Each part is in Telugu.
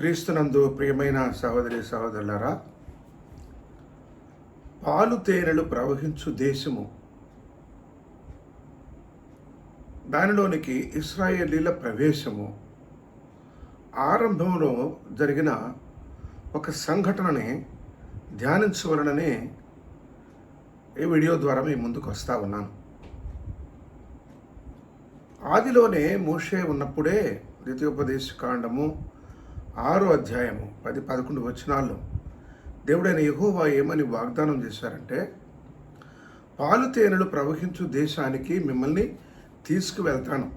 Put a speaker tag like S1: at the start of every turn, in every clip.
S1: క్రీస్తునందు ప్రియమైన సహోదరి సహోదరులరా పాలు తేనెలు ప్రవహించు దేశము. దానిలోనికి ఇస్రాయేలీల ప్రవేశము. ఆరంభంలో జరిగిన ఒక సంఘటనని ధ్యానించవలనని ఈ వీడియో ద్వారా మీ ముందుకు వస్తా ఉన్నాను. ఆదిలోనే మోషే ఉన్నప్పుడే ద్వితీయోపదేశ కాండము ఆరో అధ్యాయము పది పదకొండు వచనాల్లో దేవుడైన యహోవా ఏమని వాగ్దానం చేశారంటే పాలు తేనెలు ప్రవహించు దేశానికి మిమ్మల్ని తీసుకువెళ్తాను.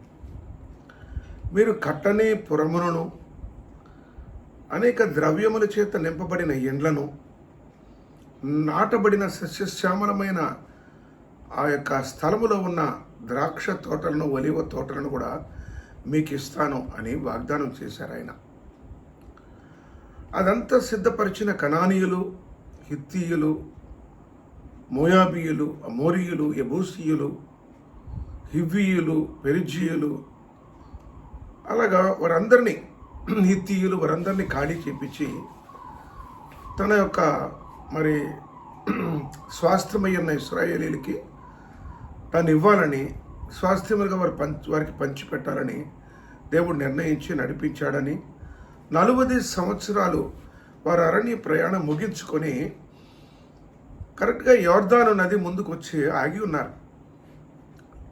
S1: మీరు కట్టని పురములను అనేక ద్రవ్యముల చేత నింపబడిన ఎండ్లను నాటబడిన సస్యశ్యామలమైన ఆ యొక్క స్థలములో ఉన్న ద్రాక్ష తోటలను ఒలివ తోటలను కూడా మీకు ఇస్తాను అని వాగ్దానం చేశారు ఆయన. అదంతా సిద్ధపరిచిన కణానీయులు హిత్తీయులు మోయాబీయులు అమోరియులు ఎబూసీయులు హివ్వీయులు పెరిజీయులు అలాగా వారందరినీ హిత్తీయులు వారందరినీ ఖాళీ చేపించి తన యొక్క మరి స్వాస్థ్యమయ్యున్న ఇస్రాయేలీలకి తను ఇవ్వాలని స్వాస్థ్యములుగా వారు పంచి వారికి పంచిపెట్టాలని దేవుడు నిర్ణయించి నడిపించాడని నలభై సంవత్సరాలు వారు అరణ్య ప్రయాణం ముగించుకొని కరెక్ట్గా యోర్దాను నది ముందుకు వచ్చి ఆగి ఉన్నారు.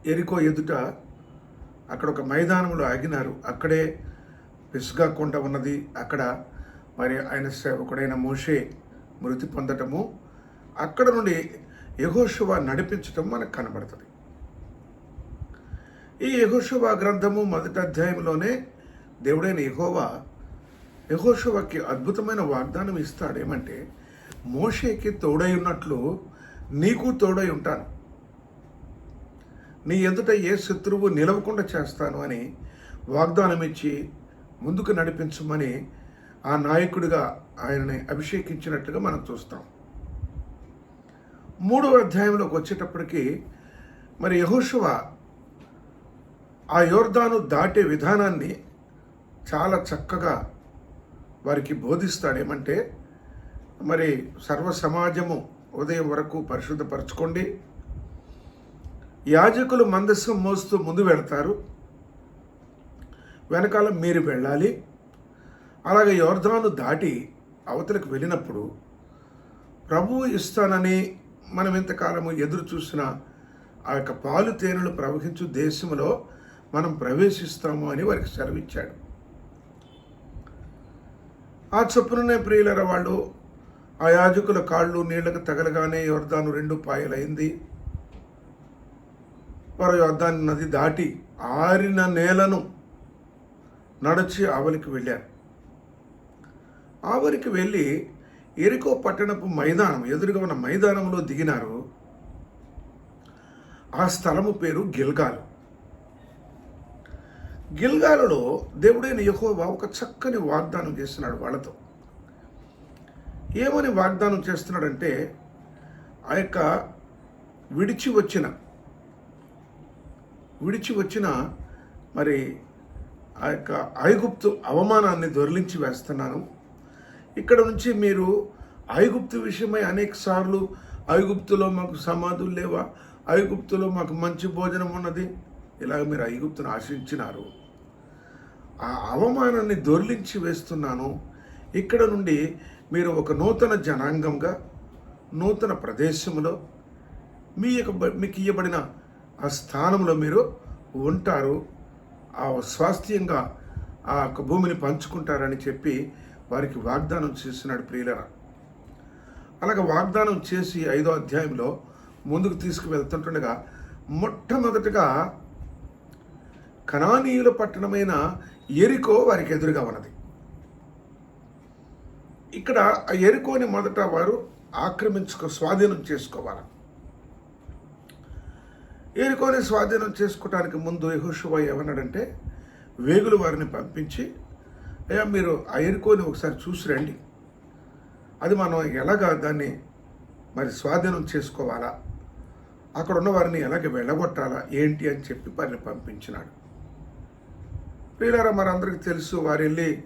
S1: ఎరికో ఎదుట అక్కడ ఒక మైదానంలో ఆగినారు. అక్కడే పిసుగా కొండ ఉన్నది. అక్కడ మరి ఆయన సేవకుడైన మోషే మృతి పొందటము అక్కడ నుండి యహోశువ నడిపించటం మనకు కనబడుతుంది. ఈ యహోశువ గ్రంథము మొదటి అధ్యాయంలోనే దేవుడైన యహోవా యహోశువకి అద్భుతమైన వాగ్దానం ఇస్తాడు ఏమంటే మోషేకి తోడై ఉన్నట్లు నీకు తోడై ఉంటాను నీ ఎదుట ఏ శత్రువు నిలవకుండా చేస్తాను అని వాగ్దానం ఇచ్చి ముందుకు నడిపించమని ఆ నాయకుడిగా ఆయనని అభిషేకించినట్లుగా మనం చూస్తాం. మూడవ అధ్యాయంలోకి వచ్చేటప్పటికి మరి యహోశువ ఆ యోర్దాను దాటే విధానాన్ని చాలా చక్కగా వారికి బోధిస్తాడేమంటే మరి సర్వ సమాజము ఉదయం వరకు పరిశుద్ధపరచుకోండి. యాజకులు మందస్సం మోస్తూ ముందు వెళతారు. వెనకాల మీరు వెళ్ళాలి. అలాగే యోర్ధాను దాటి అవతలకు వెళ్ళినప్పుడు ప్రభువు ఇస్తానని మనం ఇంతకాలము ఎదురు చూసిన ఆ యొక్క పాలు తేనెలు ప్రవహించు దేశంలో మనం ప్రవేశిస్తాము అని వారికి సెలవిచ్చాడు. ఆ చొప్పుననే ప్రియులర వాళ్ళు ఆ యాజకుల కాళ్ళు నీళ్ళకు తగలగానే యోర్ధాను రెండు పాయలైంది. వారు యోర్ధాన్ని నది దాటి ఆరిన నేలను నడిచి ఆవలికి వెళ్ళారు. ఆవలికి వెళ్ళి ఎరికో పట్టణపు మైదానం ఎదురుగా ఉన్న మైదానంలో దిగినారు. ఆ స్థలము పేరు గిల్గాలు. గిల్గాలలో దేవుడైన యహోవా ఒక చక్కని వాగ్దానం చేస్తున్నాడు వాళ్ళతో. ఏమని వాగ్దానం చేస్తున్నాడంటే ఆ యొక్క విడిచి వచ్చిన విడిచి వచ్చిన మరి ఆ యొక్క ఐగుప్తు అవమానాన్ని దొరిలించి వేస్తున్నాను. ఇక్కడ నుంచి మీరు ఐగుప్తు విషయమై అనేక సార్లు ఐగుప్తులో మాకు సమాధులు లేవా? ఐగుప్తులో మాకు మంచి భోజనం ఉన్నది? ఇలాగ మీరు ఐగుప్తును ఆశించినారు ఆ అవమానాన్ని దొర్లించి వేస్తున్నాను. ఇక్కడ నుండి మీరు ఒక నూతన జనాంగంగా నూతన ప్రదేశంలో మీ యొక్క మీకు ఇవ్వబడిన ఆ స్థానంలో మీరు ఉంటారు. ఆ స్వాస్థ్యంగా ఆ యొక్క భూమిని పంచుకుంటారని చెప్పి వారికి వాగ్దానం చేస్తున్నాడు ప్రియులరా. అలాగే వాగ్దానం చేసి ఐదో అధ్యాయంలో ముందుకు తీసుకువెళ్తుంటుండగా మొట్టమొదటిగా కణానీయుల పట్టణమైన ఎరికో వారికి ఎదురుగా ఉన్నది. ఇక్కడ ఆ ఎరికోని మొదట వారు ఆక్రమించుకో స్వాధీనం చేసుకోవాలి ఎరుకోని స్వాధీనం చేసుకోవడానికి ముందు యహోషువా ఏమన్నాడంటే వేగులు వారిని పంపించి అయ్యా మీరు ఆ ఎరుకోని ఒకసారి చూసి రండి. అది మనం ఎలాగా దాన్ని మరి స్వాధీనం చేసుకోవాలా? అక్కడ ఉన్న వారిని ఎలాగ వెళ్ళగొట్టాలా? ఏంటి? అని చెప్పి వారిని పంపించినాడు. ప్రియులారా మనందరికీ తెలుసు వారు వెళ్ళి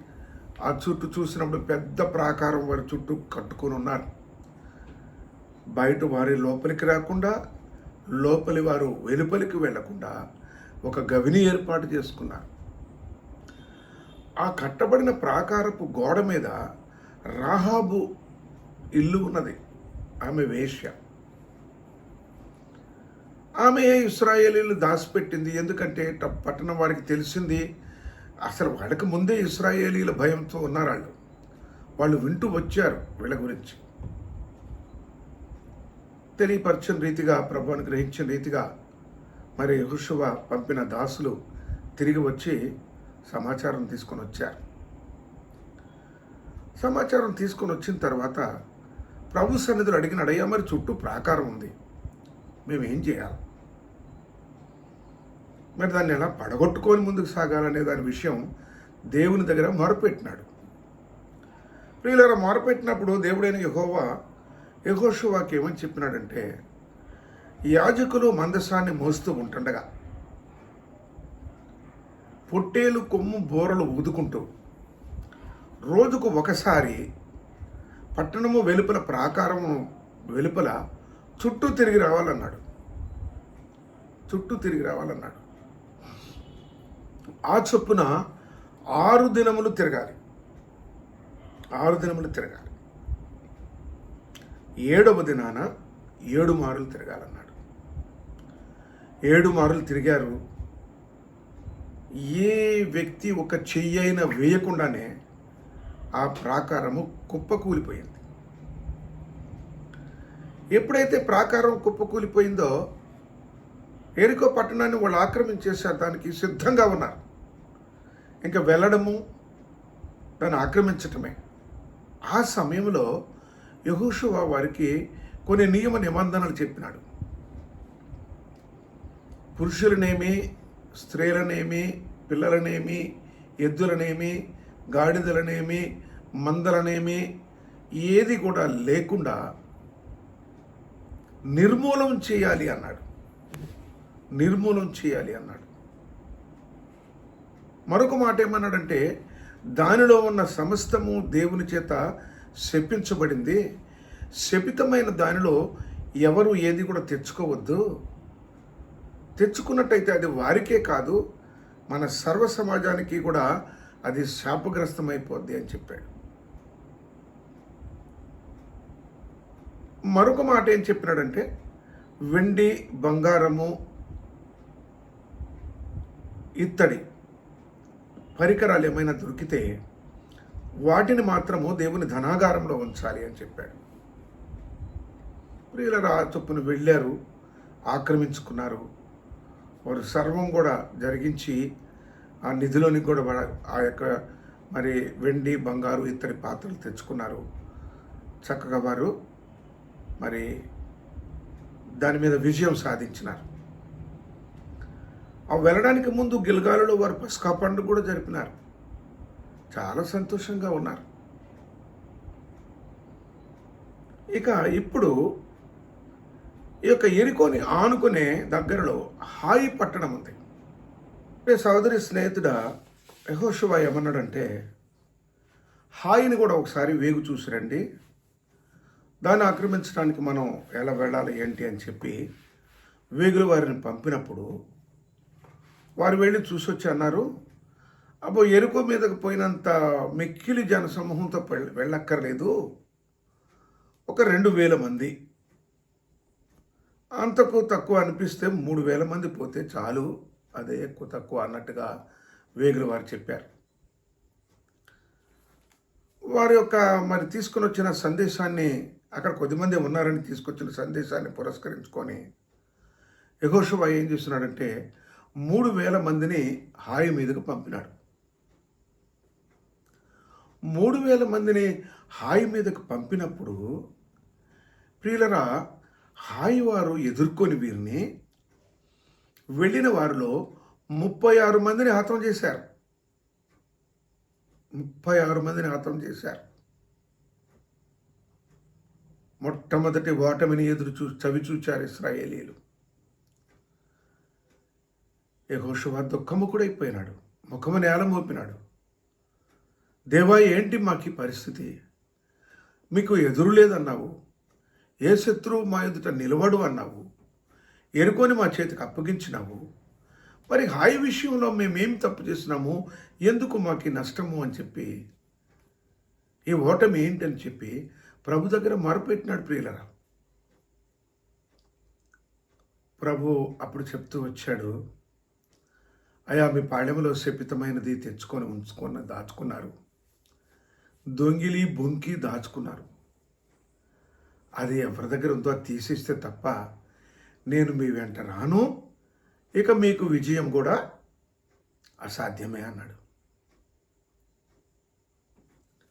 S1: ఆ చుట్టూ చూసినప్పుడు పెద్ద ప్రాకారం వారి చుట్టూ కట్టుకొని ఉన్నారు. బయట వారి లోపలికి రాకుండా లోపలి వారు వెలుపలికి వెళ్ళకుండా ఒక గవిని ఏర్పాటు చేసుకున్నారు. ఆ కట్టబడిన ప్రాకారపు గోడ మీద రాహాబు ఇల్లు ఉన్నది. ఆమె వేష్య ఆమె ఇస్రాయేలీలు దాచిపెట్టింది. ఎందుకంటే పట్టణం వారికి తెలిసింది అసలు వాళ్ళకి ముందే ఇస్రాయేలీల భయంతో ఉన్నారు వాళ్ళు వాళ్ళు వింటూ వచ్చారు వీళ్ళ గురించి. తెలియపరచిన రీతిగా ప్రభువుని గ్రహించిన రీతిగా మరి యహుశువ పంపిన దాసులు తిరిగి వచ్చి సమాచారం తీసుకొని వచ్చారు. సమాచారం తీసుకొని వచ్చిన తర్వాత ప్రభు సన్నిధులు అడిగిన అడయ్యా మరి చుట్టూ ప్రాకారం ఉంది. మేము ఏం చేయాలి? మరి దాన్ని ఎలా పడగొట్టుకొని ముందుకు సాగాలనే దాని విషయం దేవుని దగ్గర మొరపెట్టినాడు. ప్రియులారా మొరపెట్టినప్పుడు దేవుడైన యహోవా యహోషువాకి ఏమని చెప్పినాడంటే యాజకులు మందసాన్ని మోస్తూ ఉంటుండగా పొట్టేలు కొమ్ము బోరలు ఊదుకుంటూ రోజుకు ఒకసారి పట్టణము వెలుపల ప్రాకారము వెలుపల చుట్టూ తిరిగి రావాలన్నాడు. చుట్టూ తిరిగి రావాలన్నాడు. ఆ చొప్పున ఆరు దినములు తిరగాలి. ఆరు దినములు తిరగాలి. ఏడవ దినాన ఏడు మారులు తిరగాలన్నాడు. ఏడు మారులు తిరిగారు. ఏ వ్యక్తి ఒక చెయ్యి అయినా వేయకుండానే ఆ ప్రాకారము కుప్పకూలిపోయింది. ఎప్పుడైతే ప్రాకారం కుప్పకూలిపోయిందో ఎరికో పట్టణాన్ని వాళ్ళు ఆక్రమించేసే దానికి సిద్ధంగా ఉన్నారు. ఇంకా వెళ్ళడము దాన్ని ఆక్రమించటమే. ఆ సమయంలో యహోషువ వారికి కొన్ని నియమ నిబంధనలు చెప్పినాడు. పురుషులనేమి స్త్రీలనేమి పిల్లలనేమి ఎద్దులనేమి గాడిదలనేమి మందలనేమి ఏది కూడా లేకుండా నిర్మూలం చేయాలి అన్నాడు. నిర్మూలం చేయాలి అన్నాడు. మరొక మాట ఏమన్నాడంటే దానిలో ఉన్న సమస్తము దేవుని చేత శపించబడింది. శపితమైన దానిలో ఎవరు ఏది కూడా తెచ్చుకోవద్దు. తెచ్చుకున్నట్టయితే అది వారికే కాదు మన సర్వ సమాజానికి కూడా అది శాపగ్రస్తమైపోద్ది అని చెప్పాడు. మరొక మాట ఏం చెప్పినాడంటే వెండి బంగారము ఇత్తడి పరికరాలు ఏమైనా దొరికితే వాటిని మాత్రము దేవుని ధనాగారంలో ఉంచాలి అని చెప్పాడు. ప్రియుల చొప్పున వెళ్ళారు ఆక్రమించుకున్నారు. వారు సర్వం కూడా జరిగించి ఆ నిధిలోనికి కూడా ఆ యొక్క మరి వెండి బంగారు ఇత్తడి పాత్రలు తెచ్చుకున్నారు. చక్కగా వారు మరి దాని మీద విజయం సాధించినారు. ఆ వెళ్ళడానికి ముందు గిల్గాలలో వారు పస్కా పండుగ కూడా జరిపినారు. చాలా సంతోషంగా ఉన్నారు. ఇక ఇప్పుడు ఈ యొక్క ఎరికోని ఆనుకునే దగ్గరలో హాయి పట్టణం ఉంది. అంటే సోదరి స్నేహితుడ యహోశివ ఏమన్నాడంటే హాయిని కూడా ఒకసారి వేగు చూసి రండి. దాన్ని ఆక్రమించడానికి మనం ఎలా వెళ్ళాలి ఏంటి అని చెప్పి వేగుల వారిని పంపినప్పుడు వారు వెళ్ళి చూసొచ్చి అన్నారు అబ్బో ఎరుకో మీదకు పోయినంత మిక్కిలి జన సమూహంతో వెళ్ళక్కర్లేదు. ఒక రెండు వేల మంది. అంతకు తక్కువ అనిపిస్తే మూడు వేల మంది పోతే చాలు. అదే ఎక్కువ తక్కువ అన్నట్టుగా వేగుల వారు చెప్పారు. వారి యొక్క మరి తీసుకుని వచ్చిన సందేశాన్ని అక్కడ కొద్దిమంది ఉన్నారని తీసుకొచ్చిన సందేశాన్ని పురస్కరించుకొని యహోషువ ఏం చేస్తున్నాడంటే మూడు వేల మందిని హాయి మీదకు పంపినాడు. మూడు వేల మందిని హాయి మీదకు పంపినప్పుడు ప్రియులరా హాయి వారు ఎదుర్కొని వీరిని వెళ్ళిన వారిలో ముప్పై ఆరు మందిని హతం చేశారు. ముప్పై ఆరు మందిని హతం చేశారు. మొట్టమొదటి ఓటమిని ఎదురు చూ చవి చూచారు ఇస్రాయేలీలు. యెహోషువ దుఃఖముఖుడైపోయినాడు ముఖము నేల మోపినాడు. దేవా ఏంటి మాకు ఈ పరిస్థితి? మీకు ఎదురు లేదన్నావు. ఏ శత్రువు మా ఎదుట నిలవడు అన్నావు. ఎరుకొని మా చేతికి అప్పగించినావు. మరి హాయి విషయంలో మేమేం తప్పు చేసినాము? ఎందుకు మాకు నష్టము అని చెప్పి. ఈ ఓటమి ఏంటని చెప్పి ప్రభు దగ్గర మొరపెట్టినాడు ప్రియులరా. ప్రభు అప్పుడు చెప్తూ వచ్చాడు. అయా మీ పాళ్యములో శపితమైనది తెచ్చుకొని ఉంచుకొని దాచుకున్నారు. దొంగిలి బొంకి దాచుకున్నారు. అది ఎవరి దగ్గర ఉందో అది తీసేస్తే తప్ప నేను మీ వెంట రాను. ఇక మీకు విజయం కూడా అసాధ్యమే అన్నాడు.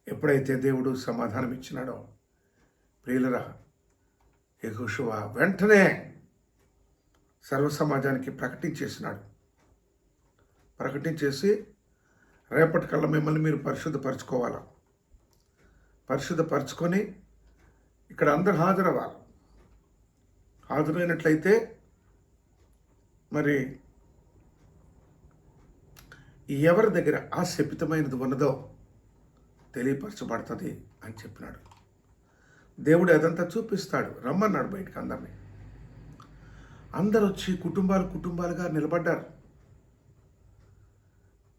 S1: ఎప్పుడైతే దేవుడు సమాధానం ఇచ్చినాడో ప్రియులరా యెహోషువ వెంటనే సర్వ సమాజానికి ప్రకటించేసినాడు. ప్రకటించేసి రేపటికల్లా మిమ్మల్ని మీరు పరిశుద్ధపరచుకోవాలి? పరిశుద్ధపరచుకొని ఇక్కడ అందరు హాజరవ్వాలి. హాజరైనట్లయితే మరి ఎవరి దగ్గర ఆశపితమైనది ఉన్నదో తెలియపరచబడుతుంది అని చెప్పినాడు. దేవుడు అదంతా చూపిస్తాడు. రమ్మన్నాడు బయటకు అందరినీ. అందరూ వచ్చి కుటుంబాలు కుటుంబాలుగా నిలబడ్డారు.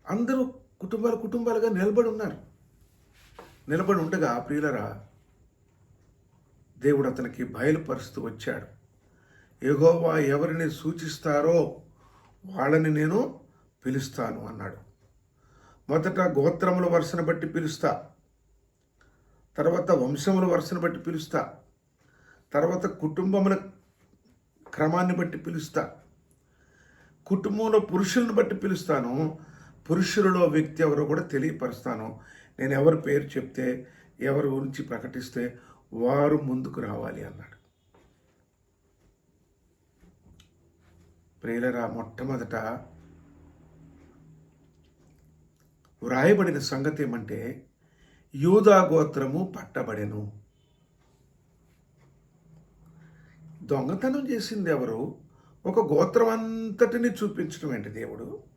S1: అందరూ కుటుంబాలు కుటుంబాలుగా నిలబడి ఉన్నారు. నిలబడి ఉండగా ప్రియులరా దేవుడు అతనికి బయలుపరుస్తూ వచ్చాడు. ఎగోవా ఎవరిని సూచిస్తారో వాళ్ళని నేను పిలుస్తాను అన్నాడు. మొదట గోత్రముల వరుసను బట్టి పిలుస్తా. తర్వాత వంశముల వరుసను బట్టి పిలుస్తా. తర్వాత కుటుంబముల క్రమాన్ని బట్టి పిలుస్తా. కుటుంబంలో పురుషులను బట్టి పిలుస్తాను. పురుషులలో వ్యక్తి ఎవరో కూడా తెలియపరుస్తాను. నేను ఎవరి పేరు చెప్తే ఎవరి గురించి ప్రకటిస్తే వారు ముందుకు రావాలి అన్నాడు. ప్రియులరా మొట్టమొదట వ్రాయబడిన సంగతి ఏమంటే యూదా గోత్రము పట్టబడెను. దొంగతనం చేసింది ఎవరు? ఒక గోత్రం అంతటిని చూపించడం ఏంటి దేవుడు?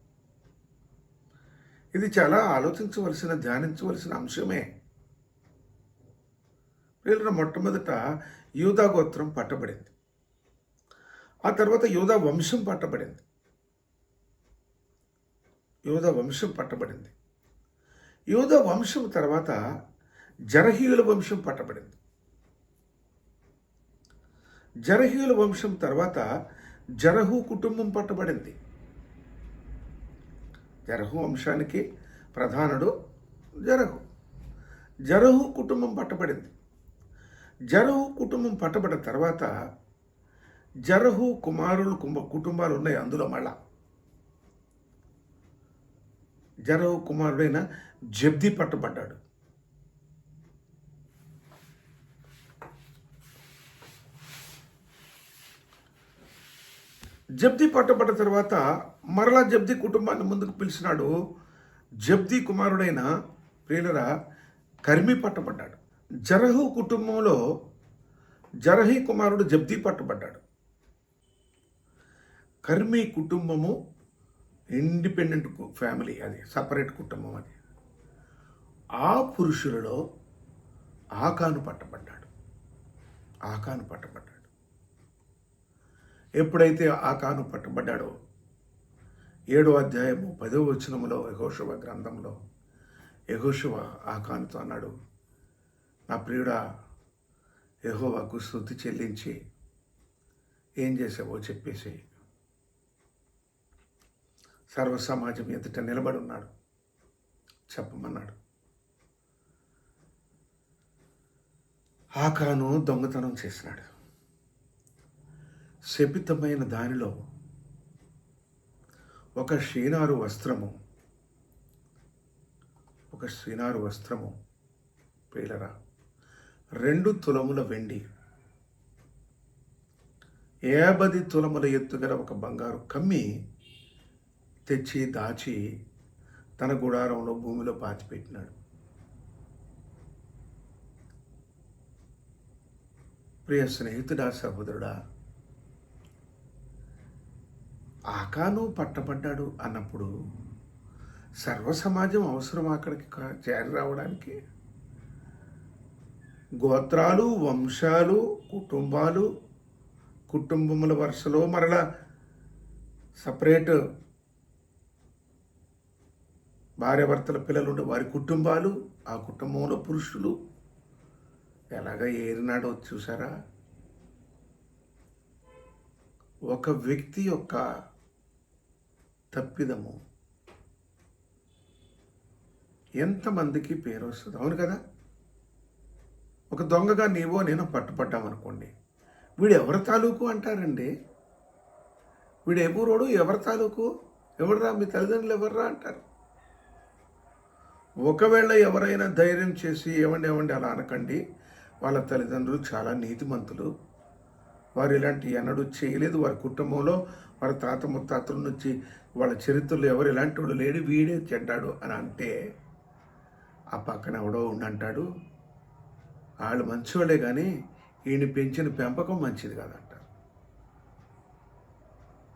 S1: ఇది చాలా ఆలోచించవలసిన ధ్యానించవలసిన అంశమే. వీళ్ళ మొట్టమొదట యూదా గోత్రం పట్టబడింది. ఆ తర్వాత యూదా వంశం పట్టబడింది. యూదా వంశం పట్టబడింది. యూదా వంశం తర్వాత జరహీయుల వంశం పట్టబడింది. జరహీయుల వంశం తర్వాత జరహు కుటుంబం పట్టబడింది. జరహు వంశానికి ప్రధానుడు జరహు. జరహు కుటుంబం పట్టబడింది. జరహు కుటుంబం పట్టబడిన తర్వాత జరహు కుమారులు కుంభ కుటుంబాలు ఉన్నాయి అందులో మళ్ళా. జరహు కుమారుడైన జబ్ది పట్టబడ్డాడు. జబ్ది పట్టబడ్డ తర్వాత మరలా జబ్ది కుటుంబాన్ని ముందుకు పిలిచినాడు జబ్ది కుమారుడైన ప్రియులరా కర్మి పట్టబడ్డాడు. జరహు కుటుంబంలో జరహి కుమారుడు జబ్ది పట్టబడ్డాడు. కర్మి కుటుంబము ఇండిపెండెంట్ ఫ్యామిలీ అది సపరేట్ కుటుంబం అది. ఆ పురుషులలో ఆకాను పట్టబడ్డాడు. ఆకాను పట్టబడ్డాడు. ఎప్పుడైతే ఆకాను పట్టబడ్డాడో ఏడో అధ్యాయము పదో వచనములో యహోశివ గ్రంథంలో యహోశివ ఆకానుతో అన్నాడు నా ప్రియుడ యహోవాకు స్థుతి చెల్లించి ఏం చేసావో చెప్పేసి. సర్వ సమాజం ఎదుట నిలబడి ఉన్నాడు చెప్పమన్నాడు. ఆకాను దొంగతనం చేసినాడు. శపితమైన దానిలో ఒక శ్రీనారు వస్త్రము. ఒక శ్రీనారు వస్త్రము పేలరా. రెండు తులముల వెండి. ఏబది తులముల ఎత్తుగల ఒక బంగారు కమ్మి తెచ్చి దాచి తన గుడారంలో భూమిలో పాతిపెట్టినాడు. ప్రియ స్నేహితుడా సహోదరుడా ఆకాను పట్టబడ్డాడు అన్నప్పుడు సర్వ సమాజం అవసరం అక్కడికి చేరి రావడానికి? గోత్రాలు వంశాలు కుటుంబాలు కుటుంబముల వరుసలో మరలా సపరేట్ భార్యాభర్తల పిల్లలు ఉండే వారి కుటుంబాలు ఆ కుటుంబంలో పురుషులు ఎలాగ ఏరినాడో చూసారా? ఒక వ్యక్తి యొక్క తప్పిదము ఎంతమందికి పేరు వస్తుంది అవును కదా? ఒక దొంగగా నీవో నేను పట్టుపడ్డామనుకోండి వీడు ఎవరి తాలూకు అంటారండి? వీడు ఏ ఎవరి తాలూకు? ఎవడరా? మీ తల్లిదండ్రులు ఎవర్రా అంటారు? ఒకవేళ ఎవరైనా ధైర్యం చేసి ఏమండి ఏమండి అలా అనకండి వాళ్ళ తల్లిదండ్రులు చాలా నీతిమంతులు వారు ఇలాంటి ఎన్నడూ చేయలేదు. వారి కుటుంబంలో వారి తాత ముత్తాతల నుంచి వాళ్ళ చరిత్రలో ఎవరు ఇలాంటి వాళ్ళు లేడు. వీడే చెడ్డాడు అని అంటే ఆ పక్కన ఎవడో ఉండంటాడు వాళ్ళు మంచివాళ్ళే కానీ ఈయన పెంచిన పెంపకం మంచిది కాదంటారు.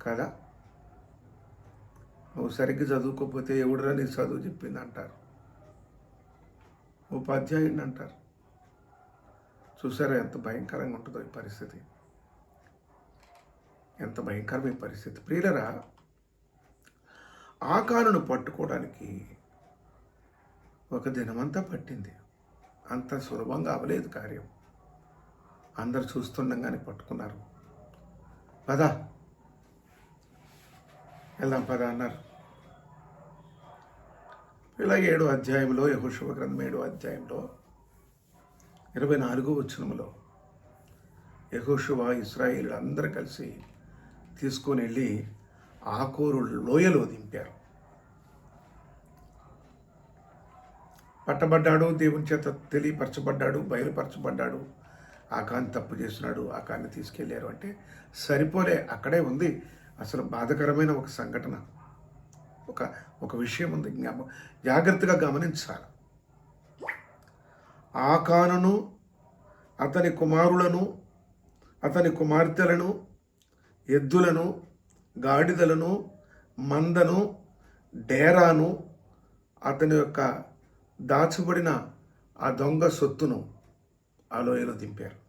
S1: కదా? నువ్వు సరిగ్గా చదువుకోకపోతే ఎవడరా నీ చదువు చెప్పింది అంటారు. ఉపాధ్యాయుడిని అంటారు. చూసారా ఎంత భయంకరంగా ఉంటుందో ఈ పరిస్థితి. ఎంత భయంకరమైన పరిస్థితి. ప్రియులరా ఆకారును పట్టుకోవడానికి ఒక దినమంతా పట్టింది. అంత సులభంగా అవలేదు కార్యం. అందరు చూస్తుండగానే పట్టుకున్నారు. పదా. వెళ్దాం పదా అన్నారు. ఇలా ఏడో అధ్యాయంలో యహోశివ గ్రంథం ఏడో అధ్యాయంలో ఇరవై నాలుగో వచనంలో యహోశివ ఇస్రాయిల్ అందరూ కలిసి తీసుకొని వెళ్ళి ఆకూరు లోయలో దింపారు. పట్టబడ్డాడు దేవుని చేత తెలియపరచబడ్డాడు బయలుపరచబడ్డాడు. ఆకాన్ని తప్పు చేస్తున్నాడు ఆకాన్ని తీసుకెళ్ళారు. అంటే సరిపోలే అక్కడే ఉంది. అసలు బాధకరమైన ఒక సంఘటన. ఒక ఒక విషయం ఉంది. జ్ఞాప జాగ్రత్తగా గమనించాలి. ఆకానును అతని కుమారులను అతని కుమార్తెలను ఎద్దులను గాడిదలను మందను డేరాను అతని యొక్క దాచబడిన ఆ దొంగ సొత్తును ఆ లోయలో దింపారు.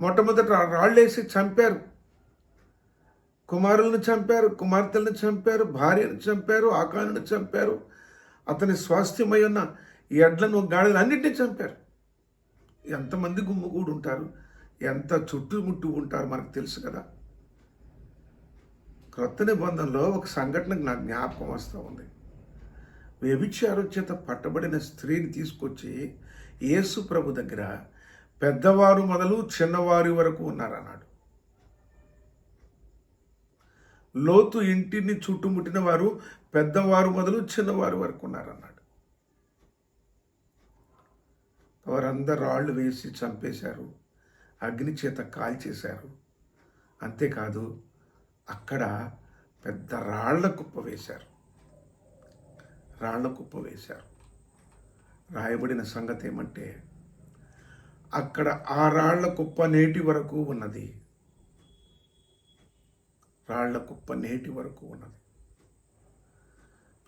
S1: మొట్టమొదట రాళ్ళేసి చంపారు. కుమారులను చంపారు కుమార్తెలను చంపారు భార్యను చంపారు ఆకాలను చంపారు. అతని స్వాస్థ్యమై ఉన్న ఎడ్లను గాడిదలు అన్నింటినీ చంపారు. ఎంతమంది గుమ్ముగూడు ఉంటారు ఎంత చుట్టుముట్టు ఉంటారు మనకు తెలుసు కదా. క్రొత్త నిబంధనలో ఒక సంఘటనకు నాకు జ్ఞాపకం వస్తూ ఉంది. వ్యభిచారం చేత పట్టబడిన స్త్రీని తీసుకొచ్చి యేసు ప్రభు దగ్గర పెద్దవారు మొదలు చిన్నవారి వరకు ఉన్నారన్నాడు. లోతు ఇంటిని చుట్టుముట్టిన వారు పెద్దవారు మొదలు చిన్నవారు వరకు ఉన్నారన్నాడు. వారందరూ రాళ్ళు వేసి చంపేశారు. అగ్ని చేత కాల్చేశారు. అంతేకాదు అక్కడ పెద్ద రాళ్ళ కుప్ప వేశారు. రాళ్ళ కుప్ప వేశారు. రాయబడిన సంగతి ఏమంటే అక్కడ ఆ రాళ్ళ కుప్ప నేటి వరకు ఉన్నది. రాళ్ళ కుప్ప నేటి వరకు ఉన్నది.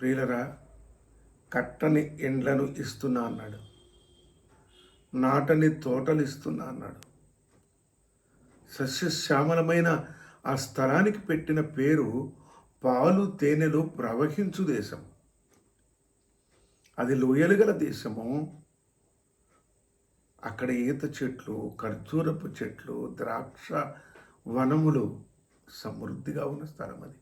S1: ప్రియులరా కట్టని ఎండ్లను ఇస్తున్నా అన్నాడు. నాటని తోటలు ఇస్తున్నా అన్నాడు. సస్యశ్యామలమైన ఆ స్థలానికి పెట్టిన పేరు పాలు తేనెలు ప్రవహించు దేశం. అది లోయలు గల దేశము. అక్కడ ఈత చెట్లు ఖర్జూరపు చెట్లు ద్రాక్ష వనములు సమృద్ధిగా ఉన్న స్థలం అది.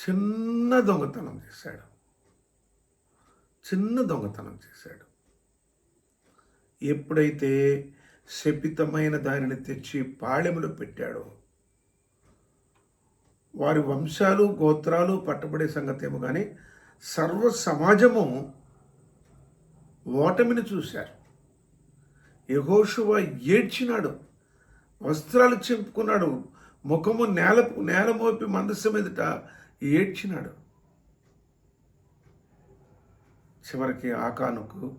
S1: చిన్న దొంగతనం చేశాడు. చిన్న దొంగతనం చేశాడు. ఎప్పుడైతే శపితమైన దానిని తెచ్చి పాళెములో పెట్టాడో వారి వంశాలు గోత్రాలు పట్టబడే సంగతి ఏమో కానీ సర్వ సమాజము ఓటమిని చూశారు. యహోషువ ఏడ్చినాడు వస్త్రాలు చెంపుకున్నాడు ముఖము నేల నేల మోపి మందస్సు మీదట ఏడ్చినాడు. చివరికి ఆకానుకు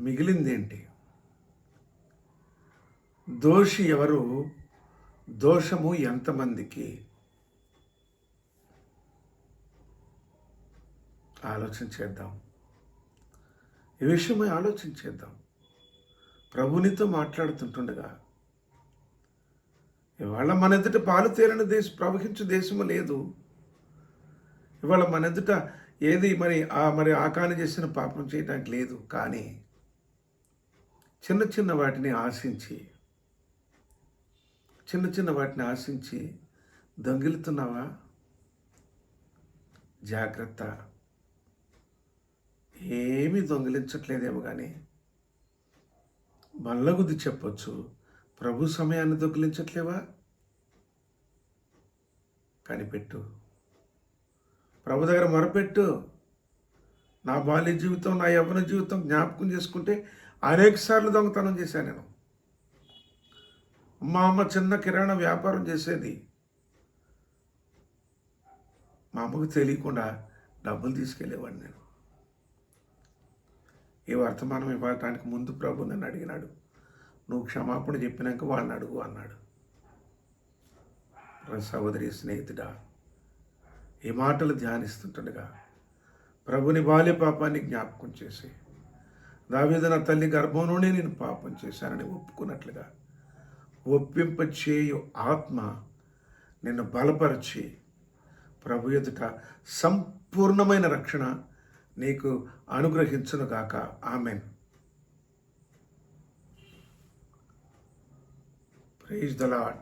S1: మిగిలిందేంటి? దోషి ఎవరు? దోషము ఎంతమందికి? ఆలోచన చేద్దాం. ఈ విషయమై ఆలోచన చేద్దాం. ప్రభునితో మాట్లాడుతుంటుండగా ఇవాళ మన ఎదుట పాలు తేలిన దేశ ప్రవహించు దేశము లేదు. ఇవాళ మన ఎదుట ఏది మరి ఆ మరి ఆకాని చేసిన పాపం చేయడానికి లేదు. కానీ చిన్న చిన్న వాటిని ఆశించి చిన్న చిన్న వాటిని ఆశించి దొంగిలుతున్నావా? జాగ్రత్త. ఏమీ దొంగిలించట్లేదేమో కానీ మల్లగుద్ది చెప్పొచ్చు. ప్రభు సమయాన్ని దొంగిలించట్లేవా? కనిపెట్టు. ప్రభు దగ్గర మొరపెట్టు. నా బాల్య జీవితం నా యవ్వన జీవితం జ్ఞాపకం చేసుకుంటే అనేక సార్లు దొంగతనం చేశాను నేను. మా అమ్మ చిన్న కిరాణా వ్యాపారం చేసేది. మా అమ్మకు తెలియకుండా డబ్బులు తీసుకెళ్ళేవాడిని నేను. ఈ వర్తమానం ఇవ్వటానికి ముందు ప్రభు నన్ను అడిగినాడు. నువ్వు క్షమాపణ చెప్పినాక వాళ్ళని అడుగు అన్నాడు. సహోదరి స్నేహితుడా ఈ మాటలు ధ్యానిస్తుంటుండగా ప్రభుని బాల్య పాపాన్ని జ్ఞాపకం చేసి దావేద నా తల్లి గర్భంలోనే నేను పాపం చేశానని ఒప్పుకున్నట్లుగా ఒప్పింపచేయు ఆత్మ నిన్ను బలపరిచి ప్రభు ఎదుట సంపూర్ణమైన రక్షణ నీకు అనుగ్రహించునుగాక ఆమెన్. Praise the lord